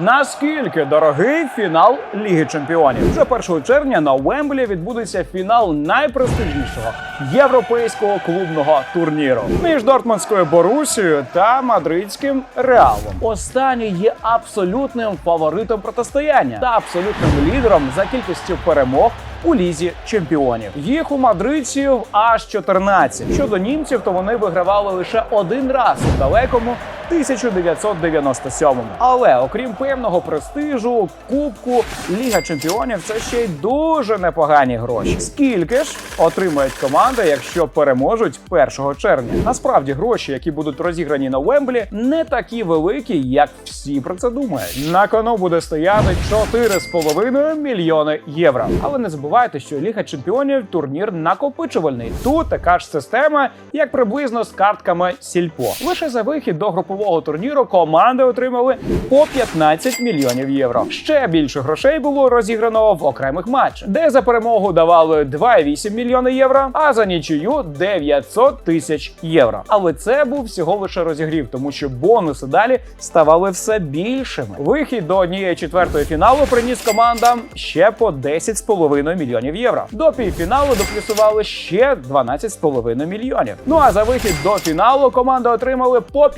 Наскільки дорогий фінал Ліги Чемпіонів? Вже 1 червня на Уемблі відбудеться фінал найпрестижнішого європейського клубного турніру між Дортмундською Борусією та мадридським Реалом. Останній є абсолютним фаворитом протистояння та абсолютним лідером за кількістю перемог. У лізі чемпіонів їх у мадридців аж 14. Щодо німців, то вони вигравали лише один раз у далекому 1997-му. Але окрім певного престижу, кубку, Ліга Чемпіонів це ще й дуже непогані гроші. Скільки ж отримають команди, якщо переможуть 1 червня? Насправді гроші, які будуть розіграні на Уемблі, не такі великі, як всі про це думають. На кону буде стояти 4,5 мільйони євро. Але не забувайте, що Ліга Чемпіонів турнір накопичувальний. Тут така ж система, як приблизно з картками Сільпо. Лише за вихід до групового турніру команди отримали по 15 мільйонів євро. Ще більше грошей було розіграно в окремих матчах, де за перемогу давали 2,8 мільйони євро, а за нічию 900 тисяч євро. Але це був всього лише розігрів, тому що бонуси далі ставали все більшими. Вихід до однієї четвертої фіналу приніс командам ще по 10,5 мільйонів євро. До півфіналу доплюсували ще 12,5 мільйонів. Ну а за вихід до фіналу команди отримали по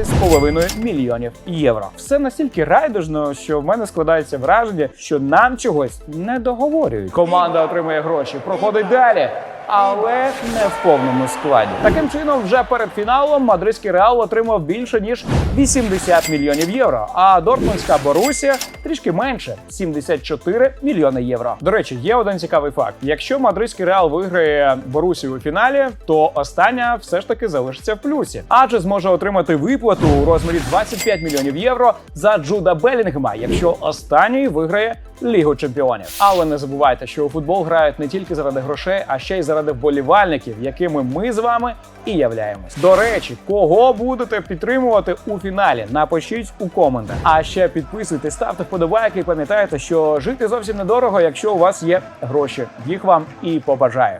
15,5 мільйонів євро. Все настільки райдужно, що в мене складається враження, що нам чогось не договорюють. Команда отримує гроші, проходить далі. Але не в повному складі. Таким чином, вже перед фіналом мадридський реал отримав більше ніж 80 мільйонів євро. А Дортмундська Борусія трішки менше 74 мільйони євро. До речі, є один цікавий факт: якщо мадридський реал виграє Борусію у фіналі, то остання все ж таки залишиться в плюсі, адже зможе отримати виплату у розмірі 25 мільйонів євро за Джуда Белінгема, якщо останній виграє Лігу чемпіонів. Але не забувайте, що у футбол грають не тільки заради грошей, а ще й заради вболівальників, якими ми з вами і являємось. До речі, кого будете підтримувати у фіналі? Напишіть у коментах. А ще підписуйтесь, ставте вподобайки і пам'ятайте, що жити зовсім недорого, якщо у вас є гроші. Їх вам і побажаю.